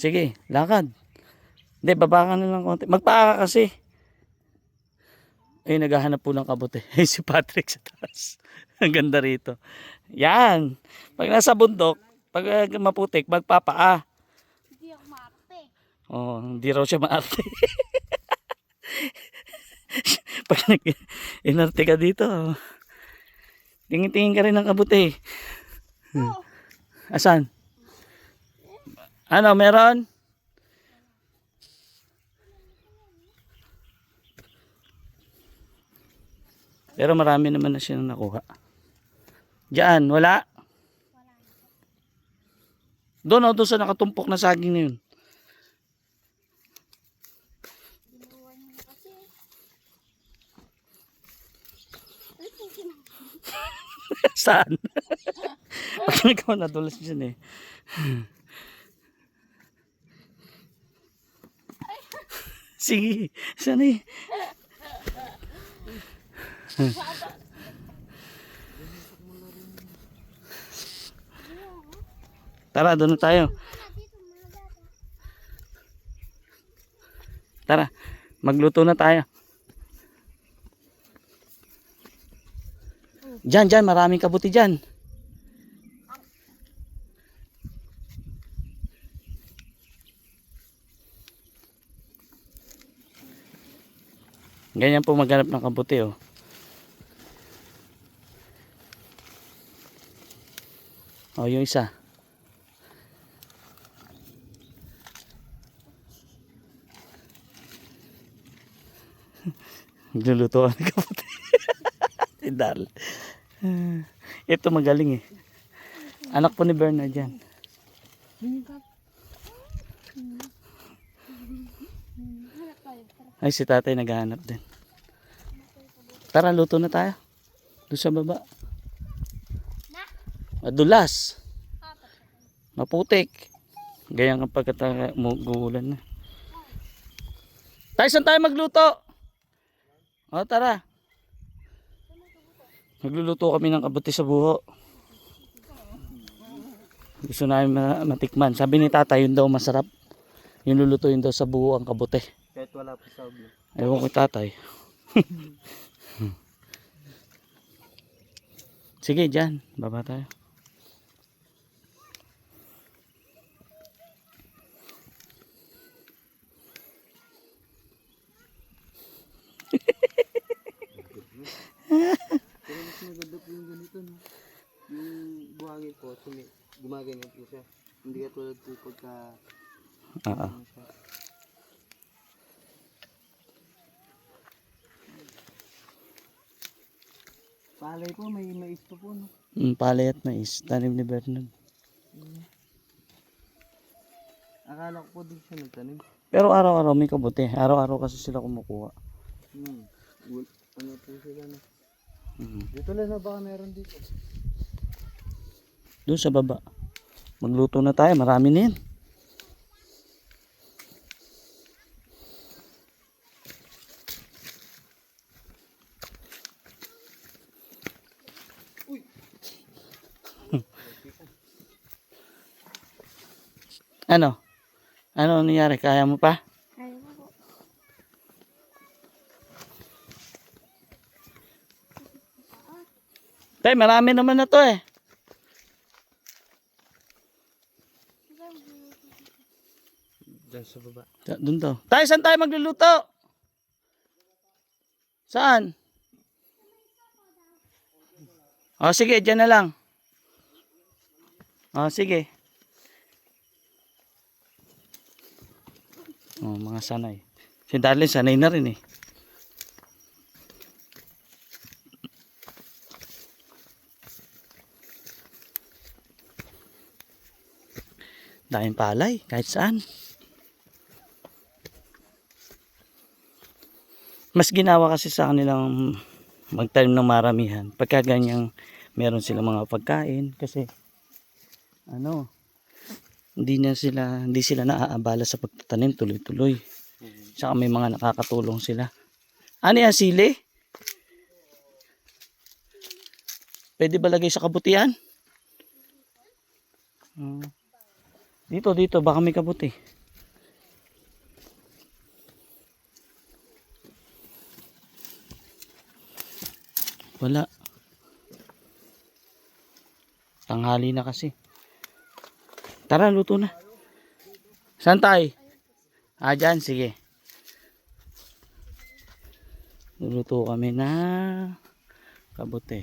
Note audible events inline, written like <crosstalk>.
Sige, lakad. Hindi, baba ka na lang konti. Magpaa ka kasi. Ay, naghahanap po ng kabote. <laughs> Ay, si Patrick sa taas. <laughs> Ang ganda rito. Yan. Pag nasa bundok, pag uh, maputik, magpapaa. Hindi ako maarte. Oh, hindi raw siya maarte. <laughs> pag inarte ka dito, tingin-tingin ka rin ng kabote. Oo. Asan? Ano, meron? Pero marami naman na siya nakuha. Diyan, wala? Doon o, doon sa nakatumpok na saging na yun. <laughs> Saan? <laughs> Pag ikaw nadulas dyan eh. Sige, saan eh? Tara, doon tayo. Tara, magluto na tayo. Diyan, diyan, maraming kabuti diyan. Ganyan po maghanap ng kabuti oh. Oh, yung isa. <laughs> Nagluluto ka ng kabuti. <laughs> si Darl. Ito magaling eh. Anak po ni Bernard yan. Tara. Ay, si tatay naghahanap din. Tara, luto na tayo. Doon sa baba. Madulas. Maputik. Ganyan mu- guulan na. Tayo, saan tayo magluto? O, tara. Magluluto kami ng kabuti sa buho. Gusto namin ma- matikman. Sabi ni tatay, yun daw masarap. Yung lulutuin daw sa buho ang kabuti. Kahit wala pa sa ulo. Ewan ko tatay. <laughs> Sige, dyan. Baba tayo. Pero mas maganda po yung ganito, no? Yung buhangin po, sumi, gumaganyan po siya. Hindi ka tulad po pagka... Oo. ano siya. Palay po, may mais pa po, no? Mm, palay at mais. Tanim ni Bernard. Akala ko po din siya nagtanim. Pero araw-araw may kabuti. Araw-araw kasi sila kumukuha. Hmm. Ano po sila, no? Mm. Dito lang na baka meron dito. Doon sa baba. Magluto na tayo. Marami na yan. Ano? Ano nangyari? Kaya mo pa? Kaya mo po. Tay, marami naman na to eh. Diyan sa baba. Doon to. Tayo, saan tayo magluluto? Saan? O, sige, dyan na lang. O, sige. O, mga sanay. Si Darlene, sanay na rin eh. Daming palay, kahit saan. mas ginawa kasi sa kanilang magtanim ng maramihan pagka ganyang meron silang mga pagkain kasi ano hindi na sila hindi sila naaabala sa pagtatanim tuloy-tuloy saka may mga nakakatulong sila ano yan sili? pwede ba lagay sa kabutihan? Hmm. Dito, dito, baka may kabuti. Wala. Tanghali na kasi. Tara, luto na. Saan tayo? Ah, dyan, sige. Luluto kami na kabuti.